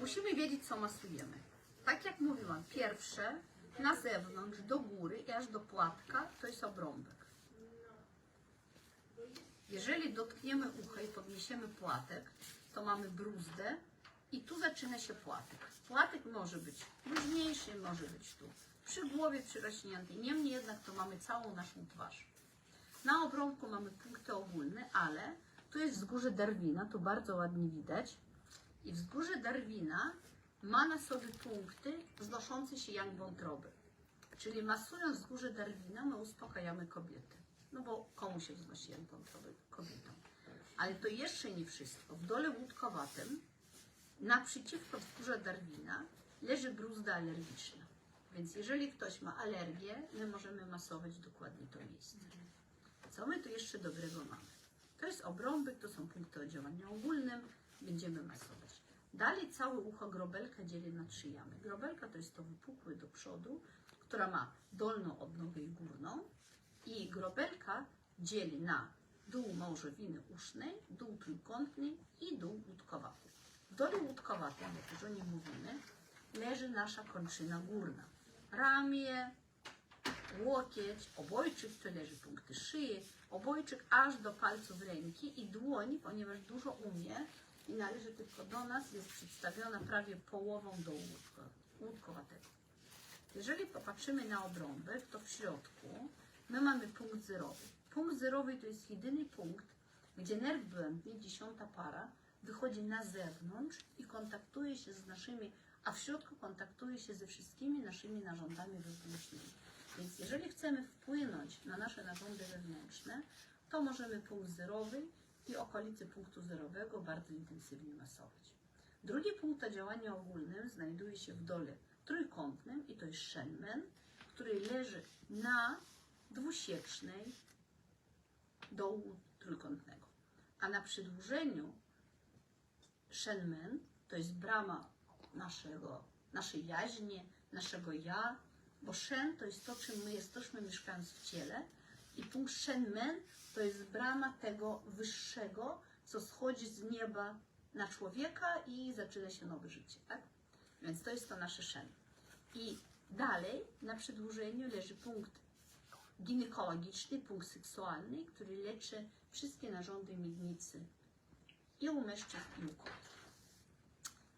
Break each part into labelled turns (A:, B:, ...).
A: Musimy wiedzieć, co masujemy. Tak jak mówiłam, pierwsze na zewnątrz, do góry i aż do płatka to jest obrąbek. Jeżeli dotkniemy ucha i podniesiemy płatek, to mamy bruzdę i tu zaczyna się płatek. Płatek może być luźniejszy, może być tu przy głowie przyrośnięty. Niemniej jednak to mamy całą naszą twarz. Na obrąbku mamy punkty ogólne, ale tu jest wzgórze Darwina, tu bardzo ładnie widać. I wzgórze Darwina ma na sobie punkty wznoszące się jak wątroby. Czyli masując wzgórze Darwina, my uspokajamy kobiety. No bo komu się wznosi jak wątroby? Kobietom. Ale to jeszcze nie wszystko. W dole łódkowatym, naprzeciwko wzgórza Darwina, leży bruzda alergiczna. Więc jeżeli ktoś ma alergię, my możemy masować dokładnie to miejsce. Co my tu jeszcze dobrego mamy? To jest obrąbek, to są punkty o działaniu ogólnym, będziemy masować. Dalej całe ucho grobelka dzieli na trzy jamy. Grobelka to jest to wypukłe do przodu, która ma dolną odnogę i górną i grobelka dzieli na dół małżowiny usznej, dół trójkątny i dół łódkowaty. W dole łódkowatym, jak już o nim mówimy, leży nasza kończyna górna. Ramię, łokieć, obojczyk, to leży punkty szyi, obojczyk aż do palców ręki i dłoń, ponieważ dużo umie i należy tylko do nas, jest przedstawiona prawie połową do łódko, łódkowatego. Jeżeli popatrzymy na obrąbek, to w środku my mamy punkt zerowy. Punkt zerowy to jest jedyny punkt, gdzie nerw błędny, dziesiąta para, wychodzi na zewnątrz i kontaktuje się z naszymi, a w środku kontaktuje się ze wszystkimi naszymi narządami wewnętrznymi. Więc jeżeli chcemy wpłynąć na nasze narządy wewnętrzne, to możemy punkt zerowy i okolice punktu zerowego bardzo intensywnie masować. Drugi punkt o działaniu ogólnym znajduje się w dole trójkątnym i to jest shenmen, który leży na dwusiecznej dołu trójkątnego. A na przedłużeniu shenmen to jest brama naszego, naszej jaźni, naszego ja, bo shen to jest to, czym my jesteśmy mieszkając w ciele i punkt shenmen to jest brama tego wyższego, co schodzi z nieba na człowieka i zaczyna się nowe życie, tak? Więc to jest to nasze shen. I dalej na przedłużeniu leży punkt ginekologiczny, punkt seksualny, który leczy wszystkie narządy miednicy i u mężczyzn i u kobiet.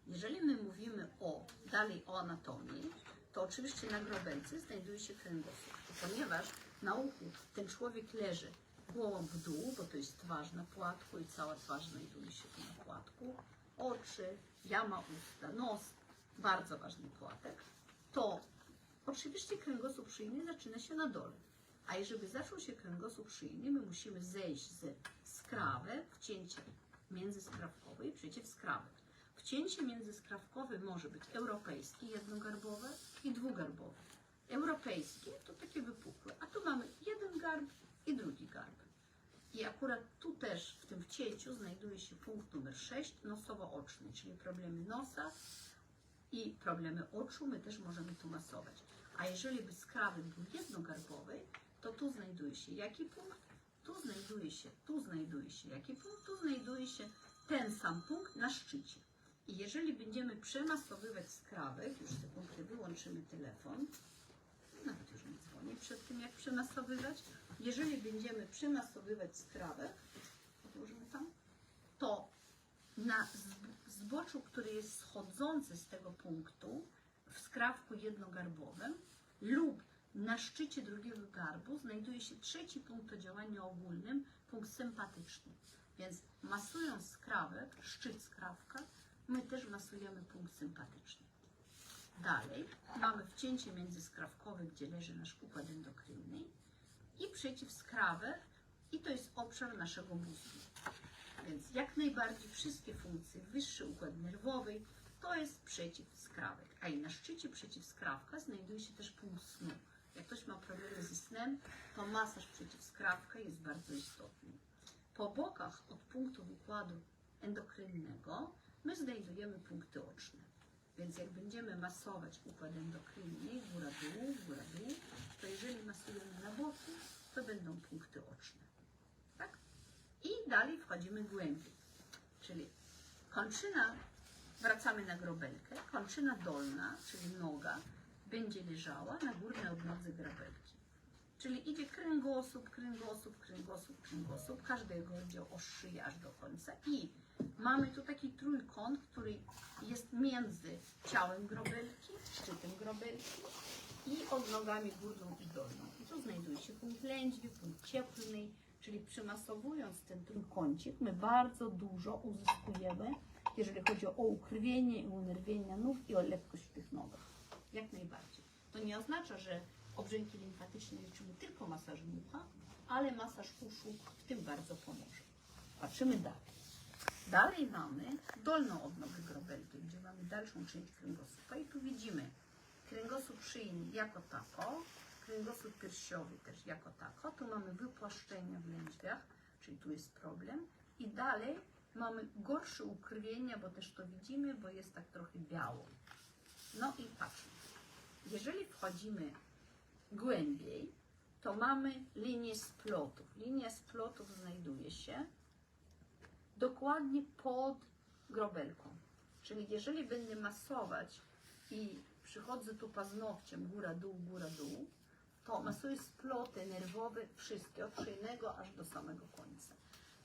A: Jeżeli my mówimy o dalej o anatomii, to oczywiście na grobelce znajduje się kręgosłup, ponieważ na uchu ten człowiek leży głową w dół, bo to jest twarz na płatku i cała twarz znajduje się tu na płatku, oczy, jama usta, nos, bardzo ważny płatek, to oczywiście kręgosłup szyjny zaczyna się na dole. A jeżeli zaczął się kręgosłup szyjny, my musimy zejść z skrawek, wcięcie międzyskrawkowe i przeciwskrawek. Wcięcie międzyskrawkowe może być europejskie, jednogarbowe i dwugarbowe. Europejskie to takie wypukłe, a tu mamy jeden garb i drugi garb. I akurat tu też w tym wcięciu znajduje się punkt numer 6, nosowo-oczny, czyli problemy nosa i problemy oczu my też możemy tu masować. A jeżeli by skrawek był jednogarbowy, to tu znajduje się jaki punkt, tu znajduje się, tu znajduje się jaki punkt, tu znajduje się ten sam punkt na szczycie. I jeżeli będziemy przemasowywać skrawek, już sekundkę wyłączymy telefon, już nie dzwoni przed tym jak przemasowywać, jeżeli będziemy przemasowywać skrawek, odłożymy tam, to na zb- zboczu, który jest schodzący z tego punktu, w skrawku jednogarbowym lub na szczycie drugiego garbu znajduje się trzeci punkt o działaniu ogólnym, punkt sympatyczny. Więc masując skrawek, szczyt skrawka, my też masujemy punkt sympatyczny. Dalej mamy wcięcie międzyskrawkowe, gdzie leży nasz układ endokrynny i przeciwskrawek i to jest obszar naszego mózgu. Więc jak najbardziej wszystkie funkcje, wyższy układ nerwowy, to jest przeciwskrawek. A i na szczycie przeciwskrawka znajduje się też punkt snu. Jak ktoś ma problemy ze snem, to masaż przeciwskrawka jest bardzo istotny. Po bokach od punktu układu endokrynnego my znajdujemy punkty oczne. Więc jak będziemy masować układ endokrynny, góra-dół, góra-dół, to jeżeli masujemy na boki, to będą punkty oczne. Tak? I dalej wchodzimy głębiej. Czyli kończyna Wracamy na grobelkę. Kończyna dolna, czyli noga, będzie leżała na górnej odnodze grobelki. Czyli idzie kręgosłup, kręgosłup, kręgosłup, kręgosłup. Każdego oddział od szyi aż do końca. I mamy tu taki trójkąt, który jest między ciałem grobelki, szczytem grobelki i odnogami górną i dolną. I tu znajduje się punkt lędźwi, punkt cieplny, czyli przymasowując ten trójkącik, my bardzo dużo uzyskujemy, jeżeli chodzi o ukrwienie i unerwienia nóg i o lekkość w tych nogach. Jak najbardziej. To nie oznacza, że obrzęki limfatyczne leczymy tylko masażem ucha, ale masaż uszu w tym bardzo pomoże. Patrzymy dalej. Dalej mamy dolną odnogę grobelki, gdzie mamy dalszą część kręgosłupa i tu widzimy kręgosłup szyjny jako tako, kręgosłup piersiowy też jako tako. Tu mamy wypłaszczenia w lędźwiach, czyli tu jest problem. I dalej mamy gorsze ukrwienia, bo też to widzimy, bo jest tak trochę biało. No i patrzmy. Jeżeli wchodzimy głębiej, to mamy linię splotów. Linia splotów znajduje się dokładnie pod grobelką. Czyli jeżeli będę masować i przychodzę tu paznokciem góra-dół, góra-dół, to masuję sploty nerwowe wszystkie, od szyjnego aż do samego końca.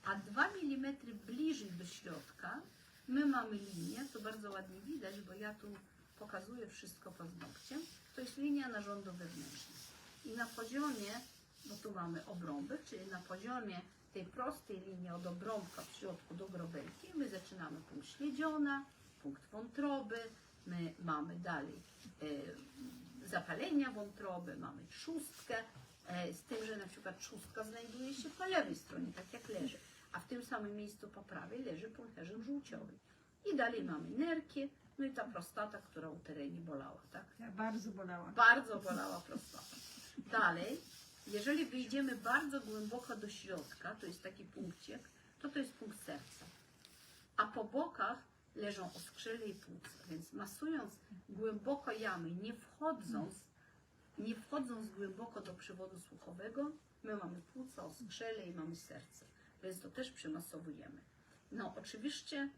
A: A 2 mm bliżej do środka my mamy linię, to bardzo ładnie widać, bo ja tu pokazuję wszystko paznokciem, to jest linia narządu wewnętrznego. I na poziomie, bo tu mamy obrąbek, czyli na poziomie tej prostej linii od obrąbka w środku do grobelki, my zaczynamy punkt śledziona, punkt wątroby, my mamy dalej e, zapalenia wątroby, mamy trzustkę, e, z tym, że na przykład trzustka znajduje się po lewej stronie, tak jak leży, a w tym samym miejscu po prawej leży pęcherzem żółciowy. I dalej mamy nerki, no i ta prostata, która u terenie bolała, tak?
B: Ja bardzo bolała.
A: Bardzo bolała prostata. Dalej, jeżeli wyjdziemy bardzo głęboko do środka, to jest taki punkcik, to to jest punkt serca. A po bokach leżą oskrzele i płuca, więc masując głęboko jamy, nie wchodząc, nie wchodząc głęboko do przewodu słuchowego, my mamy płuca, oskrzele i mamy serce, więc to też przymasowujemy. No oczywiście,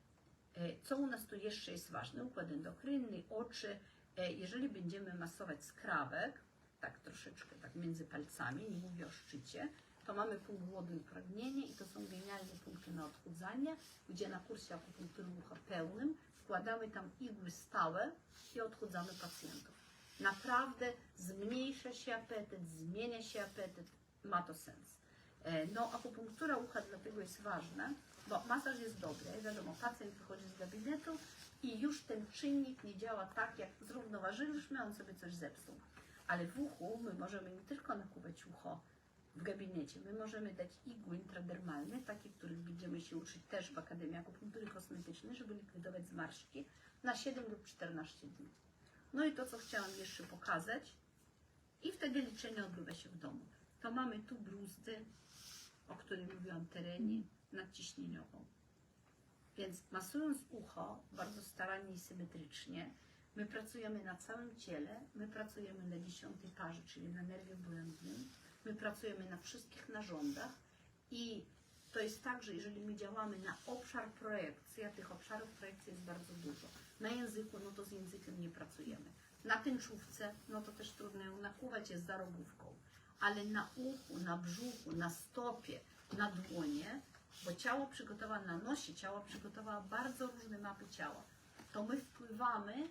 A: co u nas tu jeszcze jest ważne? Układ endokrynny, oczy. E, Jeżeli będziemy masować skrawek, tak troszeczkę, tak między palcami, nie mówię o szczycie, to mamy punkt głodu i pragnienie i to są genialne punkty na odchudzanie, gdzie na kursie akupunktury ucha pełnym wkładamy tam igły stałe i odchudzamy pacjentów. Naprawdę zmniejsza się apetyt, zmienia się apetyt, ma to sens. E, No, akupunktura ucha dlatego jest ważna, bo masaż jest dobry. Wiadomo, pacjent wychodzi z gabinetu i już ten czynnik nie działa tak, jak zrównoważyliśmy, on sobie coś zepsuł. Ale w uchu my możemy nie tylko nakłuwać ucho w gabinecie, my możemy dać igły intradermalne, takie, których będziemy się uczyć też w Akademii Akupunktury Kosmetycznej, żeby likwidować zmarszczki na 7 lub 14 dni. No i to, co chciałam jeszcze pokazać, i wtedy leczenie odbywa się w domu. To mamy tu bruzdy, o której mówiłam, terenie nadciśnieniową. Więc masując ucho bardzo starannie i symetrycznie, my pracujemy na całym ciele, my pracujemy na dziesiątej parze, czyli na nerwie błędnym, my pracujemy na wszystkich narządach i to jest tak, że jeżeli my działamy na obszar projekcji, a tych obszarów projekcji jest bardzo dużo, na języku, no to z językiem nie pracujemy. Na tęczówce, no to też trudno ją nakłuwać, jest zarobówką. Ale na uchu, na brzuchu, na stopie, na dłonie, bo ciało przygotowa na nosie, ciało przygotowała bardzo różne mapy ciała, to my wpływamy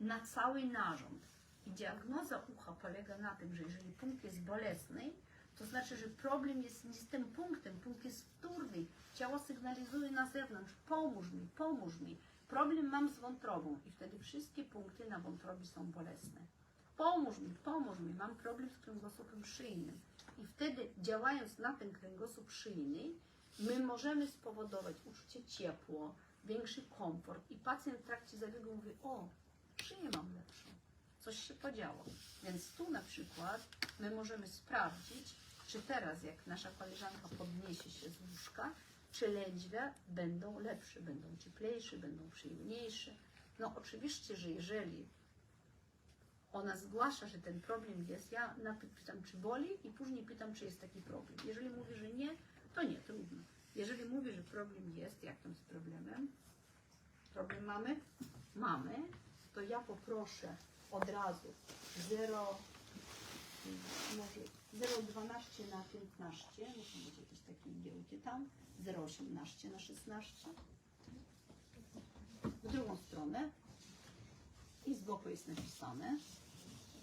A: na cały narząd. I diagnoza ucha polega na tym, że jeżeli punkt jest bolesny, to znaczy, że problem jest nie z tym punktem, punkt jest wtórny. Ciało sygnalizuje na zewnątrz, pomóż mi, pomóż mi. Problem mam z wątrobą i wtedy wszystkie punkty na wątrobie są bolesne. Pomóż mi, pomóż mi, mam problem z kręgosłupem szyjnym. I wtedy działając na ten kręgosłup szyjny, my możemy spowodować uczucie ciepło, większy komfort i pacjent w trakcie zabiegu mówi, o, szyję mam lepszą, coś się podziało. Więc tu na przykład my możemy sprawdzić, czy teraz jak nasza koleżanka podniesie się z łóżka, czy lędźwia będą lepsze, będą cieplejsze, będą przyjemniejsze. No oczywiście, że jeżeli ona zgłasza, że ten problem jest, ja pytam, czy boli i później pytam, czy jest taki problem. Jeżeli mówi, że nie, to nie, trudno. Jeżeli mówi, że problem jest, jak tam z problemem, problem mamy? Mamy. To ja poproszę od razu 0, może 0,12 na 15, muszą być jakieś takie igiełki tam, 0,18 na 16. W drugą stronę i z boku jest napisane.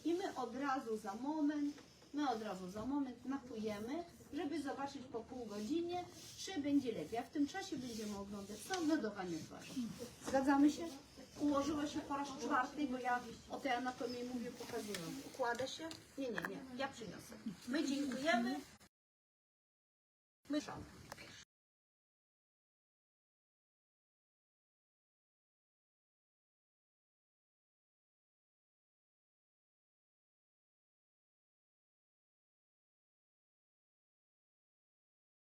A: I my od razu za moment, my od razu za moment mapujemy, żeby zobaczyć po pół godzinie, czy będzie lepiej. A w tym czasie będziemy oglądać samochodowanie twarzy. Zgadzamy się? Ułożyła się po raz czwarty, bo ja o tej anatomii mówię, pokazuję. Układa się? Nie, nie, nie. Ja przyniosę. My dziękujemy. My.